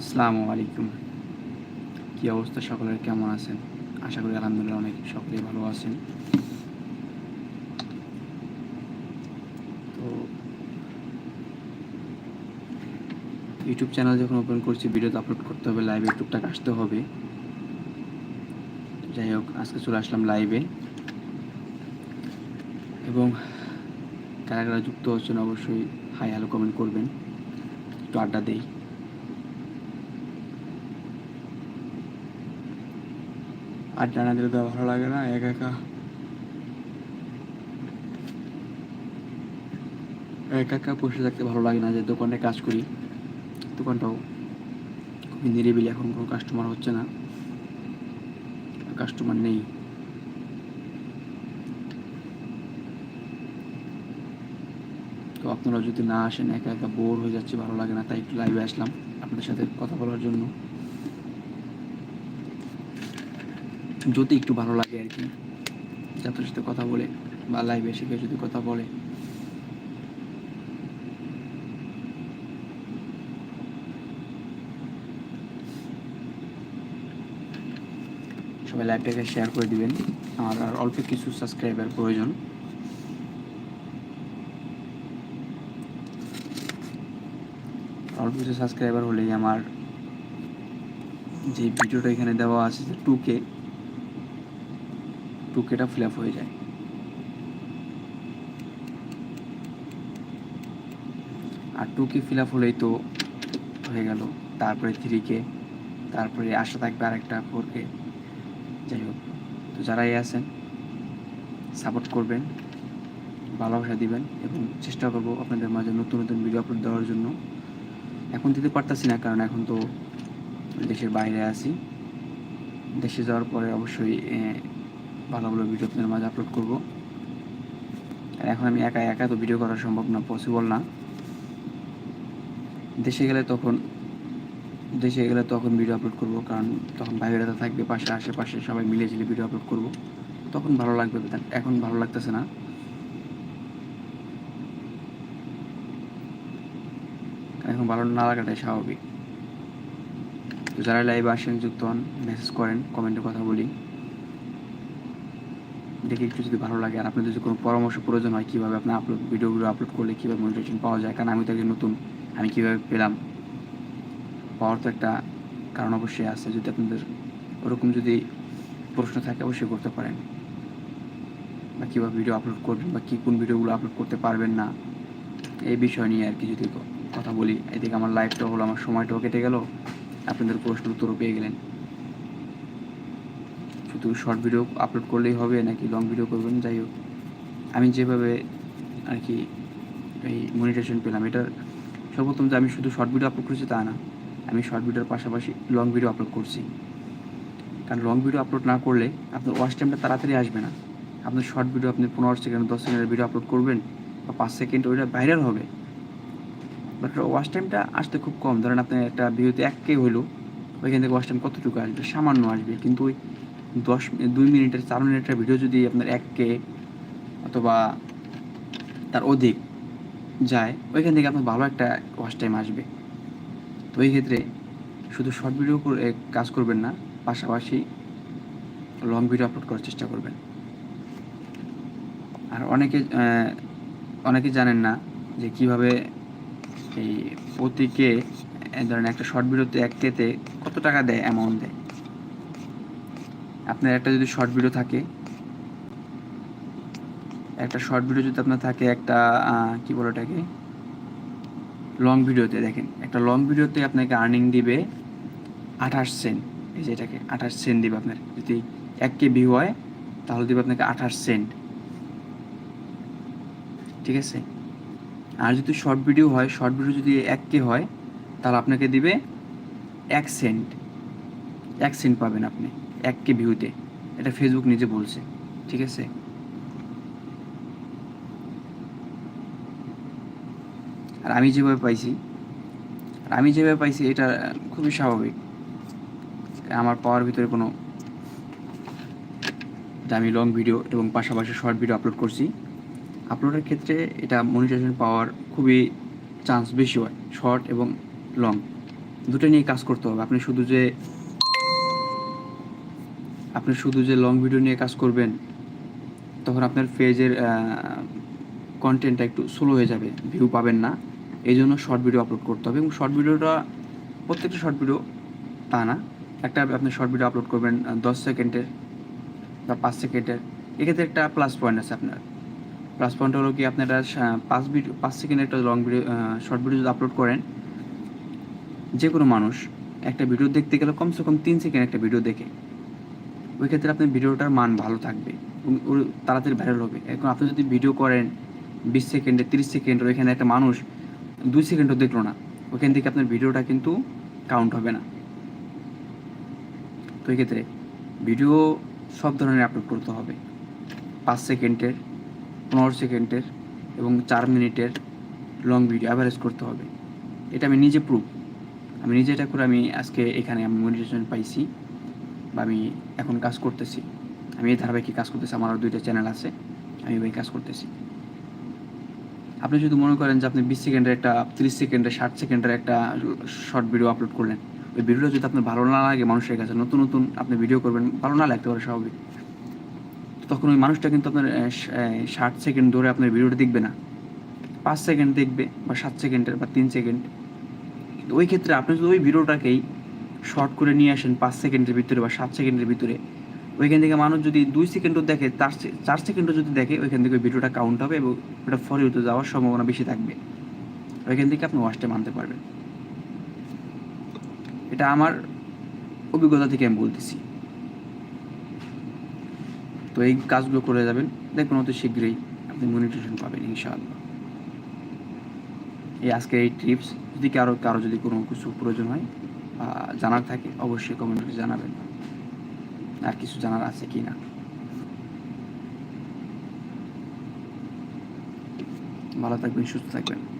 আসসালামু আলাইকুম। কি অবস্থা? সকলের কেমন আছেন? আশা করি আলহামদুলিল্লাহ অনেক সকলেই ভালো আছেন। তো ইউটিউব চ্যানেল যখন ওপেন করছি ভিডিও আপলোড করতে হবে লাইভে টুকটাক আসতে হবে। যাই হোক, আজকে চলে আসলাম লাইভে এবং কারা কারা যুক্ত হচ্ছেন অবশ্যই হাই হ্যালো কমেন্ট করবেন। একটু আড্ডা দেই। আড্ডা না দিলে তো ভালো লাগে না, একা একা। একা একা বসে থাকতে ভালো লাগে না যে দোকানে কাজ করি, দোকানটাও খুবই নিরিবিলি, এখন কোনো কাস্টমার হচ্ছে না। কাস্টমার নেই। তো আপনারা যদি না আসেন, একা একা বোর হয়ে যাচ্ছে, ভালো লাগে না, তাই একটু লাইভে আসলাম আপনাদের সাথে কথা বলার জন্য। যদি একটু ভালো লাগে আর কি যাদের সাথে কথা বলে বা লাইভে কেউ যদি কথা বলে। সবাই লাইভটাকে শেয়ার করে দিবেন আর আর অল্প কিছু সাবস্ক্রাইবার প্রয়োজন। অল্প কিছু সাবস্ক্রাইবার হলেই আমার যে ভিডিওটা এখানে দেওয়া আছে টু কে টু কেটা ফিল আপ হয়ে যায়। আর টু কে ফিল আপ হলেই তো হয়ে গেল। তারপরে থ্রি কে তারপরে আশা থাকবে আরেকটা ফোর কে যাই হোক, তো যারাই আছেন সাপোর্ট করবেন ভালোবাসা দিবেন এবং চেষ্টা করব আপনাদের মাঝে নতুন নতুন ভিডিও আপলোড দেওয়ার জন্য। এখন দিতে পারতাছি না, কারণ এখন তো দেশের বাইরে আছি। দেশে যাওয়ার পরে অবশ্যই ভালো ভালো ভিডিও আপনাদের মাঝে আপলোড করব। আর এখন আমি একা একা তো ভিডিও করা সম্ভব না পসিবল না। দেশে গেলে তখন, দেশে গেলে তখন ভিডিও আপলোড করব, কারণ তখন বাইরে থাকবে, পাশে আশেপাশে সবাই মিলে ঝিলে ভিডিও আপলোড করব। তখন ভালো লাগবে এখন ভালো লাগতেছে না। এখন ভালো না লাগাটাই স্বাভাবিক। যারা লাইভে আসেন, যুক্ত হন মেসেজ করেন কমেন্টে কথা বলি। দেখে একটু যদি ভালো লাগে, আর আপনাদের যদি কোনো পরামর্শ প্রয়োজন হয় কীভাবে আপনার আপলোড ভিডিওগুলো আপলোড করলে কীভাবে মোটিভেশন পাওয়া যায়, কারণ আমি তো একজন নতুন, আমি কীভাবে পেলাম? পাওয়ার তো একটা কারণ অবশ্যই আছে, যদি আপনাদের ওরকম যদি প্রশ্ন থাকে অবশ্যই করতে পারেন। বা কীভাবে ভিডিও আপলোড করবেন, বা কী কোন ভিডিওগুলো আপলোড করতে পারবেন না, এই বিষয় নিয়ে আর কি যদি কথা বলি। এদিকে আমার লাইফটা হলো, আমার সময়টাও কেটে গেল, আপনাদের প্রশ্ন উত্তরও পেয়ে গেলেন। শুধু শর্ট ভিডিও আপলোড করলেই হবে নাকি লং ভিডিও করবেন? যাই হোক, আমি যেভাবে আর কি এই মনিটেশন পেলাম এটার সর্বপ্রথম যে আমি শুধু শর্ট ভিডিও আপলোড করছি তা না, আমি শর্ট ভিডিওর পাশাপাশি লং ভিডিও আপলোড করছি। কারণ লং ভিডিও আপলোড না করলে আপনার ওয়াচ টাইমটা তাড়াতাড়ি আসবে না। আপনার শর্ট ভিডিও আপনি পনেরো সেকেন্ড দশ সেকেন্ডের ভিডিও আপলোড করবেন বা পাঁচ সেকেন্ড ওইটা ভাইরাল হবে। বাট ওয়াচ টাইমটা আসতে খুব কম। ধরেন আপনি একটা ভিডিওতে এক কে হইল, ওইখান থেকে ওয়াচ টাইম কতটুকু আসবে? সামান্য আসবে। কিন্তু ওই দশ দুই মিনিটের, চার মিনিটের ভিডিও যদি আপনার এক কে অথবা তার অধিক যায়, ওইখান থেকে আপনার ভালো একটা ওয়াচ টাইম আসবে। তো এই ক্ষেত্রে শুধু শর্ট ভিডিও করে কাজ করবেন না, পাশাপাশি লং ভিডিও আপলোড করার চেষ্টা করবেন। আর অনেকে অনেকে জানেন না যে কীভাবে এই প্রতিকে ধরেন একটা শর্ট ভিডিওতে এক কেতে কত টাকা দেয় অ্যামাউন্ট দেয়। আপনার একটা যদি শর্ট ভিডিও থাকে, একটা শর্ট ভিডিও যদি আপনার থাকে, একটা কি বলে ওটাকে? লং ভিডিওতে দেখেন, একটা লং ভিডিওতে আপনাকে আর্নিং দিবে আঠাশ সেন্ট এই যে এটাকে আঠাশ সেন্ট দিবে আপনার। যদি এক কে ভিউ হয়, তাহলে দিবে আপনাকে আঠাশ সেন্ট ঠিক আছে? আর যদি শর্ট ভিডিও হয় শর্ট ভিডিও যদি এক কে হয়, তাহলে আপনাকে দিবে এক সেন্ট এক সেন্ট পাবেন আপনি। এক কে ভিউতে। এটা ফেসবুক নিজে বলছে, ঠিক আছে? আর আমি যেভাবে পাইছি, আর আমি যেভাবে পাইছি, এটা খুবই স্বাভাবিক। আমার পাওয়ার ভিতরে কোনো আমি লং ভিডিও এবং পাশাপাশি শর্ট ভিডিও আপলোড করছি। আপলোডের ক্ষেত্রে এটা মনিটাইজেশন পাওয়ার খুবই চান্স বেশি হয় শর্ট এবং লং দুটো নিয়ে কাজ করতে হবে। আপনি শুধু যে আপনি শুধু যে লং ভিডিও নিয়ে কাজ করবেন, তখন আপনার পেজের কন্টেন্টটা একটু স্লো হয়ে যাবে ভিউ পাবেন না। এই জন্য শর্ট ভিডিও আপলোড করতে হবে এবং শর্ট ভিডিওটা প্রত্যেকটা শর্ট ভিডিও তা না। একটা আপনি শর্ট ভিডিও আপলোড করবেন দশ সেকেন্ডের বা পাঁচ সেকেন্ডের এক্ষেত্রে একটা প্লাস পয়েন্ট আছে আপনার। প্লাস পয়েন্ট হলো কি, আপনারা পাঁচ ভিডিও পাঁচ সেকেন্ডের একটা লং ভিডিও শর্ট ভিডিও যদি আপলোড করেন, যে কোনো মানুষ একটা ভিডিও দেখতে গেলে কমসে কম তিন সেকেন্ড একটা ভিডিও দেখে। ওই ক্ষেত্রে আপনার ভিডিওটার মান ভালো থাকবে তাড়াতাড়ি ভাইরাল হবে। এখন আপনি যদি ভিডিও করেন বিশ সেকেন্ডে তিরিশ সেকেন্ড ওইখানে একটা মানুষ দুই সেকেন্ডও দেখল না, ওইখান থেকে আপনার ভিডিওটা কিন্তু কাউন্ট হবে না। তো ক্ষেত্রে ভিডিও সব ধরনের আপলোড করতে হবে। পাঁচ সেকেন্ডের পনেরো সেকেন্ডের এবং চার মিনিটের লং ভিডিও অ্যাভারেজ করতে হবে। এটা আমি নিজে প্রুফ আমি নিজে এটা করে আমি আজকে এখানে আমি মনিটাইজেশন পাইছি। বা আমি এখন কাজ করতেছি। আমি এই ধারাবাহিক কাজ করতেছি, আমার দুইটা চ্যানেল আছে, আমি ওই কাজ করতেছি। আপনি যদি মনে করেন যে আপনি বিশ সেকেন্ডের একটা, তিরিশ সেকেন্ডের, ষাট সেকেন্ডের একটা শর্ট ভিডিও আপলোড করলেন, ওই ভিডিওটা যদি আপনার ভালো না লাগে মানুষের কাছে, নতুন নতুন আপনি ভিডিও করবেন, ভালো না লাগতে পারে স্বাভাবিক। তখন ওই মানুষটা কিন্তু আপনার ষাট সেকেন্ড ধরে আপনার ভিডিওটা দেখবে না। পাঁচ সেকেন্ড দেখবে বা সাত সেকেন্ডের বা তিন সেকেন্ড। ওই ক্ষেত্রে আপনি যদি ওই ভিডিওটাকেই শর্ট করে নিয়ে আসেন পাঁচ সেকেন্ডের ভিতরে বা সাত সেকেন্ডের ভিতরে। ওইখান থেকে মানুষ যদি দুই সেকেন্ডও দেখে তার চার সেকেন্ডও যদি দেখে, ওইখান থেকে ভিডিওটা কাউন্ট হবে এবং ওটা ফর ইউতে যাওয়ার সম্ভাবনা বেশি থাকবে। ওইখান থেকে আপনি ওয়াশ টাইম আনতে পারবেন। এটা আমার অভিজ্ঞতা থেকে আমি বলতেছি। তো এই কাজগুলো করে যাবেন দেখবেন অত শীঘ্রই আপনি মনিটেশন পাবেন ইনশাআল্লাহ। এই আজকে এই টিপস যদি কারও কারও যদি কোনো কিছু প্রয়োজন হয় জানার থাকে, অবশ্যই কমেন্ট করে জানাবেন। আর কিছু জানার আছে কি না? ভালো থাকবেন, সুস্থ থাকবেন।